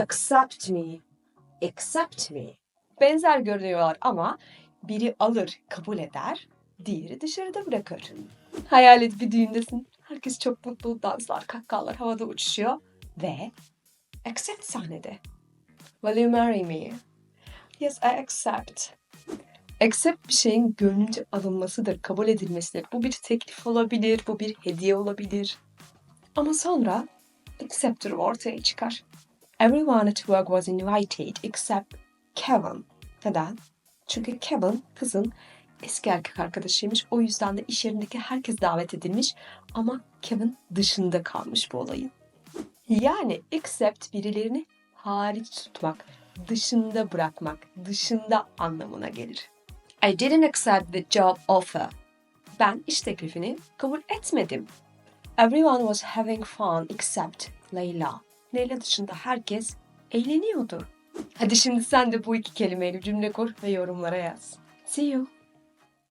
Accept me. Accept me. Benzer görünüyorlar ama biri alır, kabul eder, diğeri dışarıda bırakır. Hayal et bir düğündesin. Herkes çok mutlu, danslar, kahkahalar havada uçuşuyor ve accept sahnede. Will you marry me? Yes, I accept. Accept bir şeyin gönlünce alınmasıdır, kabul edilmesidir. Bu bir teklif olabilir, bu bir hediye olabilir. Ama sonra accept durumu ortaya çıkar. Everyone at work was invited except Kevin. Neden? Çünkü Kevin kızın eski erkek arkadaşıymış. O yüzden de iş yerindeki herkes davet edilmiş ama Kevin dışında kalmış bu olayın. Yani accept birilerini hariç tutmak, dışında bırakmak, dışında anlamına gelir. I didn't accept the job offer. Ben iş teklifini kabul etmedim. Everyone was having fun except Leyla. Leyla dışında herkes eğleniyordu. Hadi şimdi sen de bu iki kelimeyle cümle kur ve yorumlara yaz. See you.